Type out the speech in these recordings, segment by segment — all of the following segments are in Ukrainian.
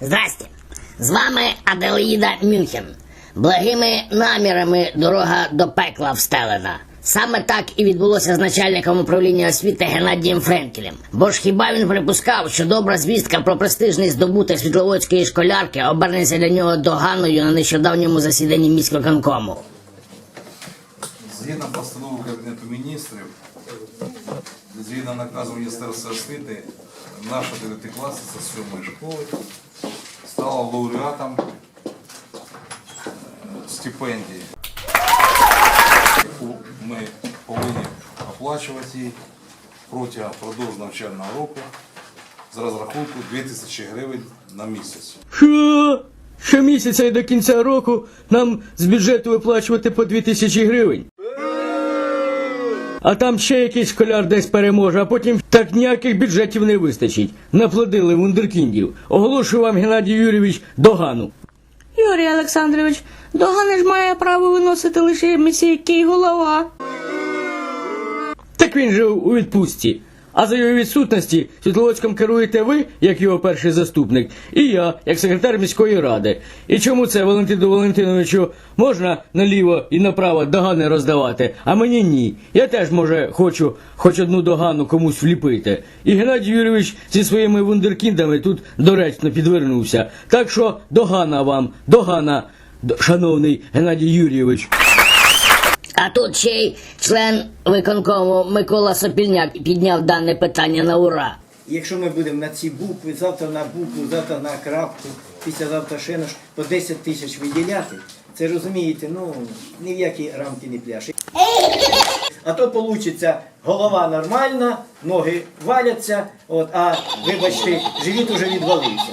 Здрасте! З вами Аделаїда Мюнхен. Благими намірами дорога до пекла встелена. Саме так і відбулося з начальником управління освіти Геннадієм Френкелем. Бо ж хіба він припускав, що добра звістка про престижний здобуток світловодської школярки обернеться для нього доганою на нещодавньому засіданні міськвиконкому? Згідно постанови Кабінету міністрів, згідно наказу Міністерства освіти, наша дев'ятикласниця з сьомої школи стала лауреатом е, стипендії, ми повинні оплачувати їй протягом продовж навчального року з розрахунку 2000 гривень на місяць. Що? Щомісяця і до кінця року нам з бюджету виплачувати по 2000 гривень. А там ще якийсь школяр десь переможе, а потім так ніяких бюджетів не вистачить. Наплодили вундеркіндів. Оголошую вам Геннадій Юрійович догану. Юрій Олександрович, Догани ж має право виносити лише місійки голова. Так він же у відпустці. А за його відсутності Світловодськом керуєте ви, як його перший заступник, і я, як секретар міської ради. І чому це Валентину Валентиновичу можна наліво і направо догани роздавати, а мені ні. Я теж, може, хочу хоч одну догану комусь вліпити. І Геннадій Юрійович зі своїми вундеркіндами тут доречно підвернувся. Так що догана вам, догана, шановний Геннадій Юрійович. А тут ще й член виконкому Микола Сопільняк підняв дане питання на ура. Якщо ми будемо на ці букви, завтра на букву, завтра на крапку, післязавтра ще на по 10 тисяч виділяти, це розумієте, ну ні в які рамки не пляши. А то вийде голова нормальна, ноги валяться, от, а вибачте, живіт уже відвалився.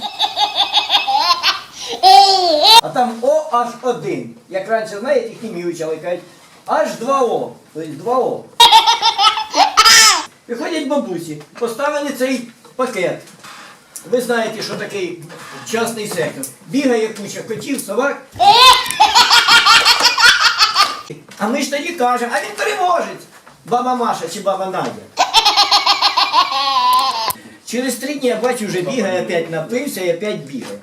А там О аж один. Як раніше, знаєте, хімію вчили, кажуть, аж 2О. Тобто 2О. Приходять бабусі, поставили цей пакет. Ви знаєте, що такий частний сектор. Бігає куча котів, собак. А ми ж тоді кажемо, а він переможець. Баба Маша чи баба Надя. Через три дні я бачу, вже бігає, опять напився і опять бігає.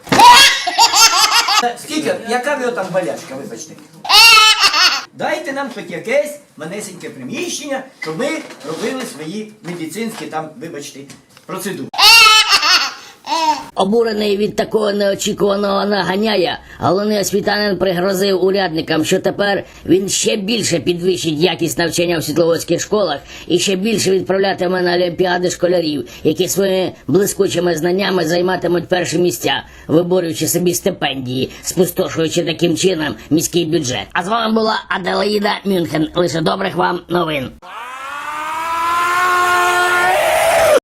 Скільки? Яка в його там болячка, вибачте? Дайте нам хоч якесь манесеньке приміщення, щоб ми робили свої медицинські там, вибачте, процедури. Обурений від такого неочікуваного наганяя, головний освітянин пригрозив урядникам, що тепер він ще більше підвищить якість навчання в світловодських школах і ще більше відправлятиме на олімпіади школярів, які своїми блискучими знаннями займатимуть перші місця, виборюючи собі стипендії, спустошуючи таким чином міський бюджет. А з вами була Аделаїда Мюнхен. Лише добрих вам новин.